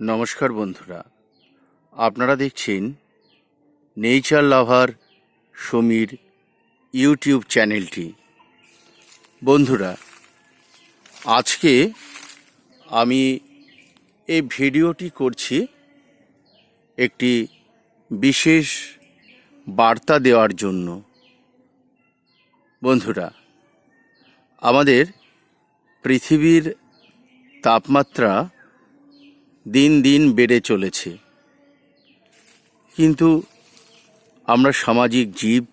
নমস্কার বন্ধুরা। আপনারা দেখছেন নেচার লাভার সমীর ইউটিউব চ্যানেলটি। বন্ধুরা, আজকে আমি এই ভিডিওটি করছি একটি বিশেষ বার্তা দেওয়ার জন্য। বন্ধুরা, আমাদের পৃথিবীর তাপমাত্রা দিন দিন বেড়ে চলেছে। কিন্তু আমরা সামাজিক জীব,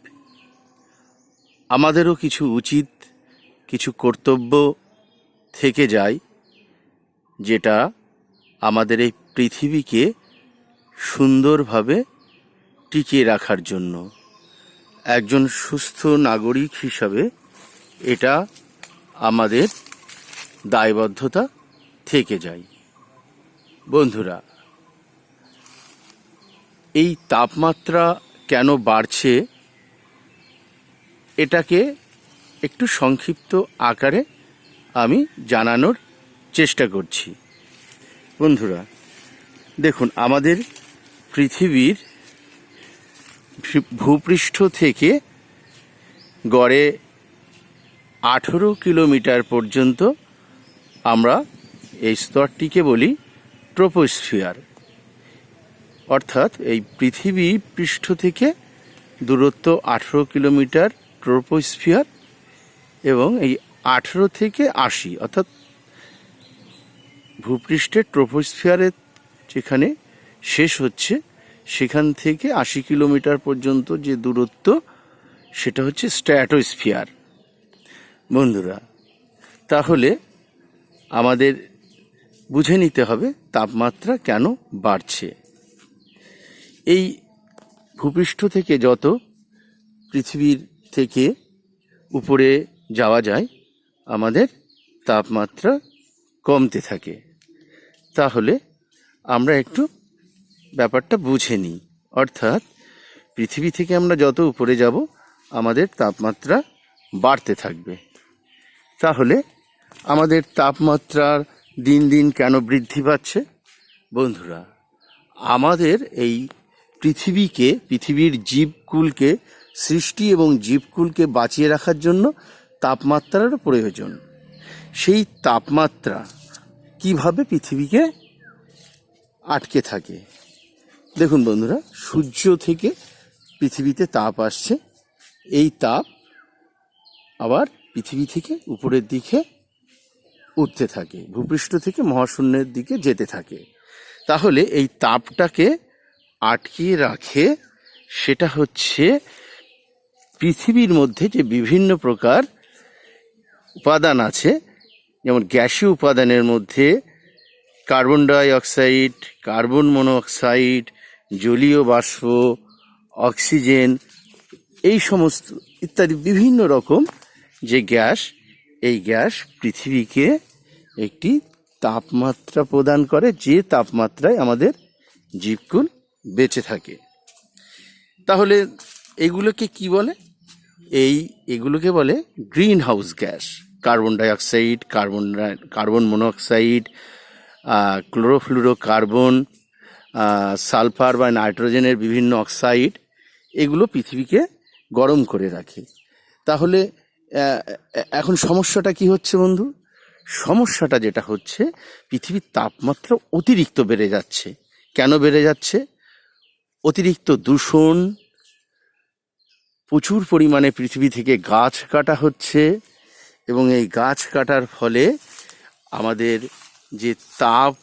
আমাদেরও কিছু উচিত, কিছু কর্তব্য থেকে যায়, যেটা আমাদের এই পৃথিবীকে সুন্দরভাবে টিকিয়ে রাখার জন্য। একজন সুস্থ নাগরিক হিসাবে এটা আমাদের দায়বদ্ধতা থেকে যায়। বন্ধুরা, এই তাপমাত্রা কেন বাড়ছে এটাকে একটু সংক্ষিপ্ত আকারে আমি জানানোর চেষ্টা করছি। বন্ধুরা, দেখুন, আমাদের পৃথিবীর ভূপৃষ্ঠ থেকে গড়ে আঠেরো কিলোমিটার পর্যন্ত আমরা এই স্তরটিকে বলি ট্রোপোস্ফিয়ার অর্থাৎ এই পৃথিবী পৃষ্ঠ থেকে দূরত্ব আঠেরো কিলোমিটার ট্রোপোস্ফিয়ার এবং এই আঠেরো থেকে আশি, অর্থাৎ ভূপৃষ্ঠের ট্রোপোস্ফিয়ারের যেখানে শেষ হচ্ছে, সেখান থেকে আশি কিলোমিটার পর্যন্ত যে দূরত্ব, সেটা হচ্ছে স্ট্র্যাটোস্ফিয়ার। বন্ধুরা, তাহলে আমাদের বুঝে নিতে হবে তাপমাত্রা কেন বাড়ছে। এই ভূপৃষ্ঠ থেকে যত পৃথিবীর থেকে উপরে যাওয়া যায়, আমাদের তাপমাত্রা কমতে থাকে। তাহলে আমরা একটু ব্যাপারটা বুঝে নিই। অর্থাৎ পৃথিবী থেকে আমরা যত উপরে যাব, আমাদের তাপমাত্রা বাড়তে থাকবে। তাহলে আমাদের তাপমাত্রার দিন দিন কেন বৃদ্ধি পাচ্ছে? বন্ধুরা, আমাদের এই পৃথিবীকে, পৃথিবীর জীবকুলকে, সৃষ্টি এবং জীবকুলকে বাঁচিয়ে রাখার জন্য তাপমাত্রার প্রয়োজন। সেই তাপমাত্রা কীভাবে পৃথিবীকে আটকে থাকে? দেখুন বন্ধুরা, সূর্য থেকে পৃথিবীতে তাপ আসছে। এই তাপ আবার পৃথিবী থেকে উপরের দিকে উঠতে থাকে, ভূপৃষ্ঠ থেকে মহাশূন্যের দিকে যেতে থাকে। তাহলে এই তাপটাকে আটকিয়ে রাখে, সেটা হচ্ছে পৃথিবীর মধ্যে যে বিভিন্ন প্রকার উপাদান আছে, যেমন গ্যাসীয় উপাদানের মধ্যে carbon dioxide carbon monoxide জলীয় বাষ্প, অক্সিজেন, এই সমস্ত ইত্যাদি বিভিন্ন রকম যে গ্যাস এই গ্যাস পৃথিবীকে একটি তাপমাত্রা প্রদান করে, যে তাপমাত্রায় আমাদের জীবকুল বেঁচে থাকে। তাহলে এগুলোকে কি বলে? এই এগুলোকে বলে greenhouse gas, carbon dioxide, carbon carbon monoxide chlorofluorocarbon sulphur বা নাইট্রোজেনের বিভিন্ন অক্সাইড, এগুলো পৃথিবীকে গরম করে রাখে। তাহলে এখন সমস্যাটা কি হচ্ছে বন্ধু? সমস্যাটা যেটা হচ্ছে, পৃথিবীর তাপমাত্রা অতিরিক্ত বেড়ে যাচ্ছে। কেন বেড়ে যাচ্ছে? অতিরিক্ত দূষণ, প্রচুর পরিমাণে পৃথিবী থেকে গাছ কাটা হচ্ছে এবং এই গাছ কাটার ফলে আমাদের যে তাপ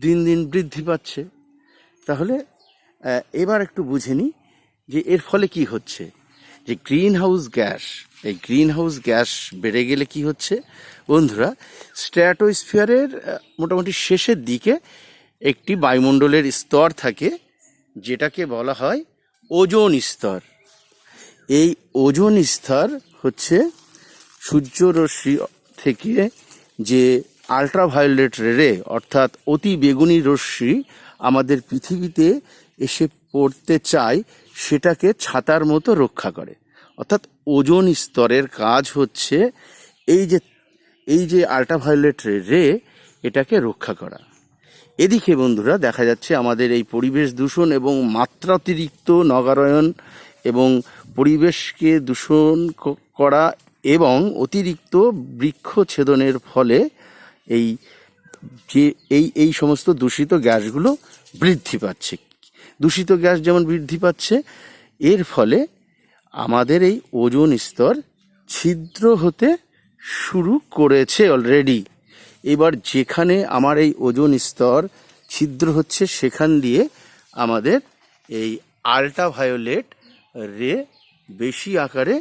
দিন দিন বৃদ্ধি পাচ্ছে। তাহলে এবার একটু বুঝে নিই যে এর ফলে কি হচ্ছে। যে গ্রিন হাউস গ্যাস, এই গ্রিন হাউস গ্যাস বেড়ে গেলে কি হচ্ছে? বন্ধুরা, স্ট্র্যাটোস্ফিয়ারের মোটামুটি শেষের দিকে একটি বায়ুমণ্ডলের স্তর থাকে, যেটাকে বলা হয় ওজোন স্তর। এই ওজোন স্তর হচ্ছে সূর্যরশ্মি থেকে যে আল্ট্রাভায়োলেট রে, অর্থাৎ অতি বেগুনি রশ্মি আমাদের পৃথিবীতে এসে পড়তে চায় সেটাকে ছাতার মতো রক্ষা করে। অর্থাৎ ওজোন স্তরের কাজ হচ্ছে এই যে এই যে আল্ট্রাভায়োলেট রে এটাকে রক্ষা করা। এদিকে বন্ধুরা দেখা যাচ্ছে আমাদের এই পরিবেশ দূষণ এবং মাত্রাতিরিক্ত নগরায়ন এবং পরিবেশকে দূষণ করা এবং অতিরিক্ত বৃক্ষ ছেদনের ফলে এই যে, এই এই সমস্ত দূষিত গ্যাসগুলো বৃদ্ধি পাচ্ছে। দূষিত গ্যাস যেমন বৃদ্ধি পাচ্ছে, এর ফলে আমাদের এই ওজন স্তর ছিদ্র হতে শুরু করেছে অলরেডি এবার যেখানে আমার এই ওজন স্তর ছিদ্র হচ্ছে, সেখান দিয়ে আমাদের এই আল্ট্রাভায়োলেট রে বেশি আকারে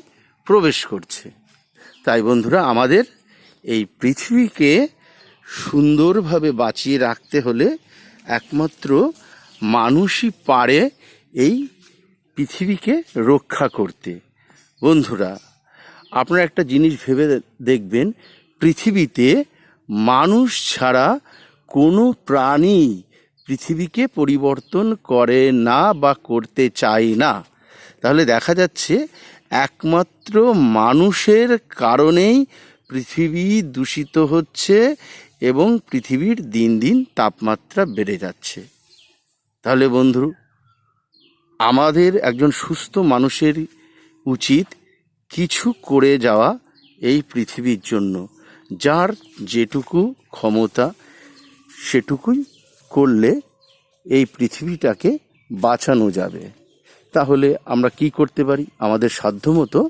প্রবেশ করছে। তাই বন্ধুরা, আমাদের এই পৃথিবীকে সুন্দরভাবে বাঁচিয়ে রাখতে হলে একমাত্র মানুষই পারে এই পৃথিবীকে রক্ষা করতে। বন্ধুরা, আপনারা একটা জিনিস ভেবে দেখবেন, পৃথিবীতে মানুষ ছাড়া কোনো প্রাণী পৃথিবীকে পরিবর্তন করে না বা করতে চায় না। তাহলে দেখা যাচ্ছে, একমাত্র মানুষের কারণেই পৃথিবী দূষিত হচ্ছে এবং পৃথিবীর দিন দিন তাপমাত্রা বেড়ে যাচ্ছে। তাহলে বন্ধু, আমাদের একজন সুস্থ মানুষের উচিত কিছু করে যাওয়া এই পৃথিবীর জন্য। যার যেটুকু ক্ষমতা, সেটুকুই করলে এই পৃথিবীটাকে বাঁচানো যাবে। তাহলে আমরা কি করতে পারি? আমাদের সাধ্যমতো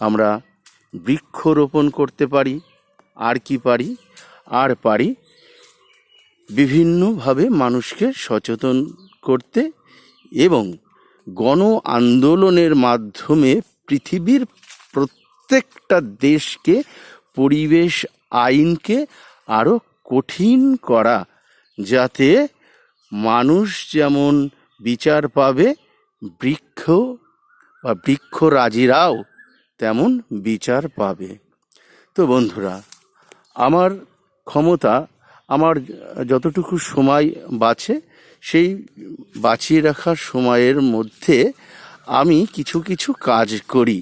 আমরা বৃক্ষরোপণ করতে পারি। আর কি পারি? আর পারি বিভিন্নভাবে মানুষকে সচেতন করতে এবং গণ আন্দোলনের মাধ্যমে পৃথিবীর প্রত্যেকটা দেশকে, পরিবেশ আইনকে আরও কঠিন করা যাতে মানুষ যেমন বিচার পাবে, বৃক্ষ বা বৃক্ষরাজিরাও তেমন বিচার পাবে। তো বন্ধুরা, আমার ক্ষমতা আমার যতটুকু সময় বাঁচে, সেই বাঁচিয়ে রাখার সময়ের মধ্যে আমি কিছু কিছু কাজ করি।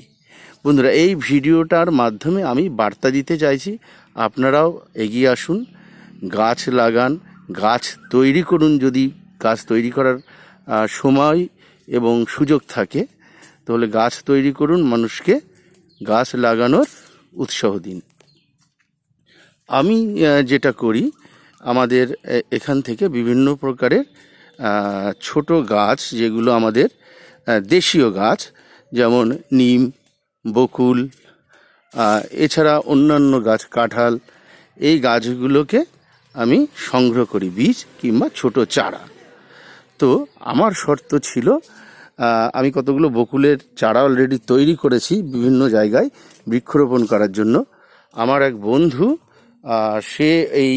বন্ধুরা, এই ভিডিওটার মাধ্যমে আমি বার্তা দিতে চাইছি, আপনারাও এগিয়ে আসুন, গাছ লাগান, গাছ তৈরি করুন যদি গাছ তৈরি করার সময় এবং সুযোগ থাকে, তাহলে গাছ তৈরি করুন, মানুষকে গাছ লাগানোর উৎসাহ দিন। আমি যেটা করি আমাদের এখান থেকে বিভিন্ন প্রকারের ছোট গাছ যেগুলো আমাদের দেশীয় গাছ, যেমন নিম, বকুল এছাড়া অন্যান্য গাছ, কাঁঠাল, এই গাছগুলোকে আমি সংগ্রহ করি, বীজ কিংবা ছোট চারা। তো আমার শর্ত ছিল আমি কতগুলো বকুলের চারা অলরেডি তৈরি করেছি বিভিন্ন জায়গায় বৃক্ষরোপণ করার জন্য। আমার এক বন্ধু সে এই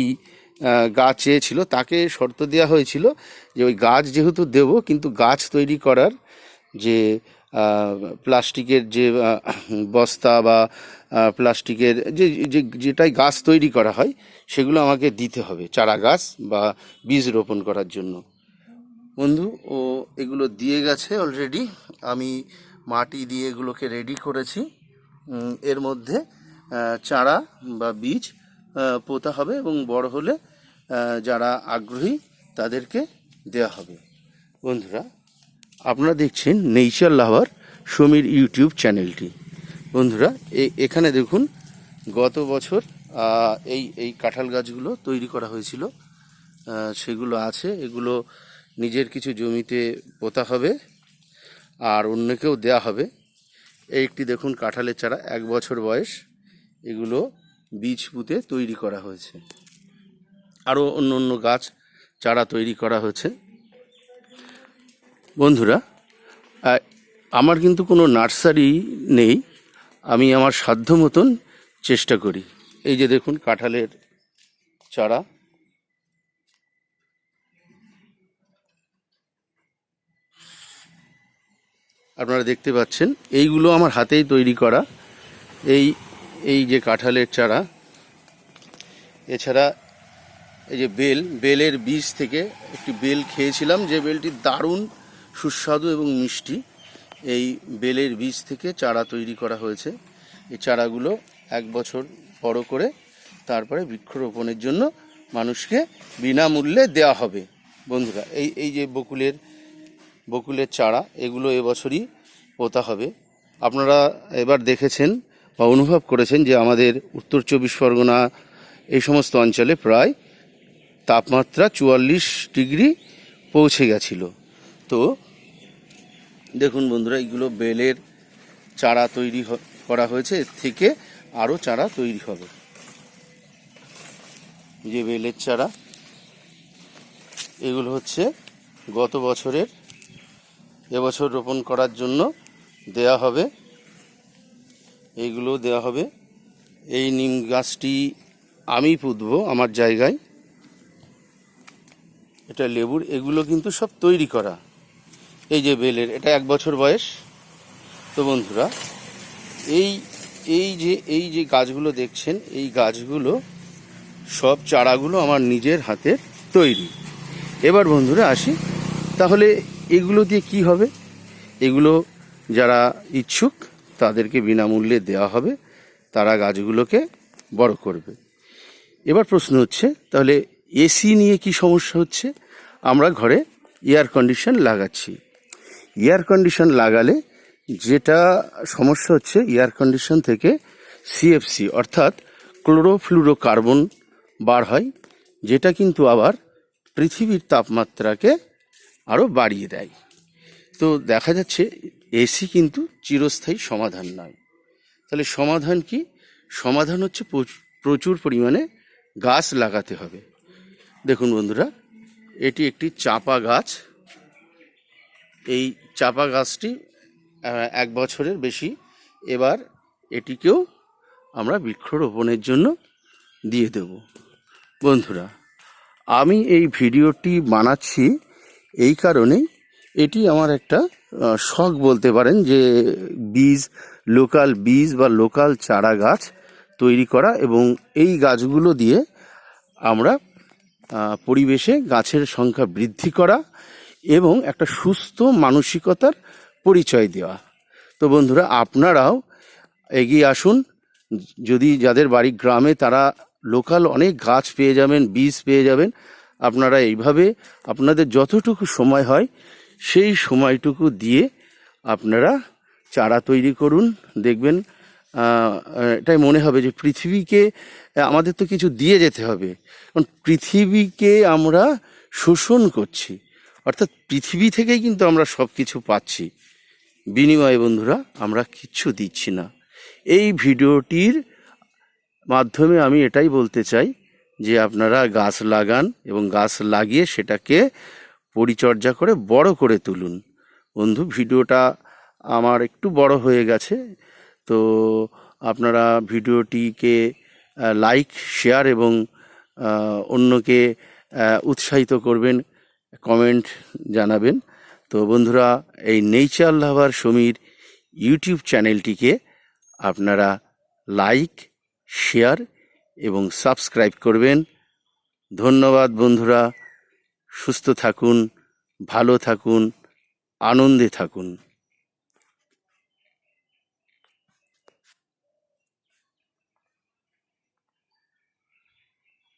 গাছ চেয়েছিল, তাকে শর্ত দেওয়া হয়েছিল যে ওই গাছ যেহেতু দেব, কিন্তু গাছ তৈরি করার যে প্লাস্টিকের যে বস্তা বা প্লাস্টিকের যে যেটাই গাছ তৈরি করা হয়, সেগুলো আমাকে দিতে হবে চারা গাছ বা বীজ রোপণ করার জন্য। বন্ধু, ও এগুলো দিয়ে গেছে অলরেডি আমি মাটি দিয়ে এগুলোকে রেডি করেছি। এর মধ্যে চারা বা বীজ পোতা হবে এবং বড় হলে যারা আগ্রহী তাদেরকে দেওয়া হবে। বন্ধুরা, আপনারা দেখছেন নেচার লাভার সমীর ইউটিউব চ্যানেলটি। বন্ধুরা এখানে দেখুন, গত বছর এই এই কাঁঠাল গাছগুলো তৈরি করা হয়েছিল। সেগুলো আছে, এগুলো নিজের কিছু জমিতে পোতা হবে, আর অন্যকেও দেয়া হবে। এই একটি দেখুন, কাঁঠালের চারা, এক বছর বয়স, এগুলো বীজ পুঁতে তৈরি করা হয়েছে। আরও অন্য অন্য গাছ চারা তৈরি করা হয়েছে। বন্ধুরা আমার কিন্তু কোনো নার্সারি নেই। আমি আমার সাধ্য মতন চেষ্টা করি। এই যে দেখুন, কাঁঠালের চারা। আপনারা দেখতে পাচ্ছেন, এইগুলো আমার হাতেই তৈরি করা। এই এই যে কাঁঠালের চারা, এছাড়া এই যে বেল, বেলের বীজ থেকে একটি বেল খেয়েছিলাম, যে বেলটি দারুণ, সুস্বাদু এবং মিষ্টি। এই বেলের বীজ থেকে চারা তৈরি করা হয়েছে। এই চারাগুলো এক বছর বড় করে তারপরে বৃক্ষরোপণের জন্য মানুষকে বিনামূল্যে দেওয়া হবে। বন্ধুরা, এই এই যে বকুলের বকুলের চারা, এগুলো এবছরই পোতা হবে। আপনারা এবার দেখেছেন বা অনুভব করেছেন যে আমাদের উত্তর চব্বিশ পরগনা এই সমস্ত অঞ্চলে প্রায় তাপমাত্রা চুয়াল্লিশ ডিগ্রি পৌঁছে গেছিল। তো দেখুন বন্ধুরা এইগুলো বেলের চারা তৈরি করা হয়েছে। এর থেকে আরও চারা তৈরি হবে। যে বেলের চারা, এগুলো হচ্ছে গত বছরের, এবছর রোপণ করার জন্য দেয়া হবে। এইগুলো দেয়া হবে। এই নিম গাছটি আমি পুঁতবো আমার জায়গায়। এটা লেবুর, এগুলো কিন্তু সব তৈরি করা। এই যে বেলের, এটা এক বছর বয়স। তো বন্ধুরা, এই এই যে এই যে গাছগুলো দেখছেন, এই গাছগুলো সব চারাগুলো আমার নিজের হাতের তৈরি। এবার বন্ধুরা আসি, তাহলে এগুলো দিয়ে কি হবে? এগুলো যারা ইচ্ছুক, তাদেরকে বিনামূল্যে দেওয়া হবে, তারা গাছগুলোকে বড় করবে। এবার প্রশ্ন হচ্ছে, তাহলে এসি নিয়ে কি সমস্যা হচ্ছে? আমরা ঘরে এয়ার কন্ডিশন লাগাচ্ছি। এয়ার কন্ডিশন লাগালে যেটা সমস্যা হচ্ছে এয়ার কন্ডিশন থেকে সিএফসি অর্থাৎ ক্লোরোফ্লুরোকার্বন বার হয়, যেটা কিন্তু আবার পৃথিবীর তাপমাত্রাকে আরও বাড়িয়ে দেয়। তো দেখা যাচ্ছে এসি কিন্তু চিরস্থায়ী সমাধান নয়। তাহলে সমাধান কি? সমাধান হচ্ছে প্রচ- প্রচুর পরিমাণে গাছ লাগাতে হবে। দেখুন বন্ধুরা, এটি একটি চাপা গাছ। এই চাপা গাছটি এক বছরের বেশি। এবার এটিকেও আমরা বৃক্ষরোপণের জন্য দিয়ে দেব। বন্ধুরা, আমি এই ভিডিওটি বানাচ্ছি এই কারণেই এটি আমার একটা শখ বলতে পারেন যে বীজ, লোকাল বীজ বা লোকাল চারা গাছ তৈরি করা এবং এই গাছগুলো দিয়ে আমরা পরিবেশে গাছের সংখ্যা বৃদ্ধি করা এবং একটা সুস্থ মানসিকতার পরিচয় দেওয়া। তো বন্ধুরা, আপনারাও এগিয়ে আসুন। যদি যাদের বাড়ি গ্রামে তারা লোকাল অনেক গাছ পেয়ে যাবেন, বীজ পেয়ে যাবেন, আপনারা এইভাবে আপনাদের যতটুকু সময় হয় সেই সময়টুকু দিয়ে আপনারা চারা তৈরি করুন, দেখবেন এটাই মনে হবে যে পৃথিবীকে আমাদের তো কিছু দিয়ে যেতে হবে। কারণ পৃথিবীকে আমরা শোষণ করছি। অর্থাৎ পৃথিবী থেকেই কিন্তু আমরা সব কিছু পাচ্ছি। বিনিময়ে বন্ধুরা, আমরা কিচ্ছু দিচ্ছি না। এই ভিডিওটির মাধ্যমে আমি এটাই বলতে চাই যে আপনারা গাছ লাগান এবং গাছ লাগিয়ে সেটাকে পরিচর্যা করে বড় করে তুলুন। বন্ধু, ভিডিওটা আমার একটু বড় হয়ে গেছে। তো আপনারা ভিডিওটিকে লাইক শেয়ার এবং অন্যকে উৎসাহিত করবেন কমেন্ট জানাবেন। তো বন্ধুরা, এই নেচার লাভার সমীর ইউটিউব চ্যানেলটিকে আপনারা লাইক শেয়ার এবং সাবস্ক্রাইব করবেন। ধন্যবাদ বন্ধুরা। সুস্থ থাকুন, ভালো থাকুন, আনন্দে থাকুন।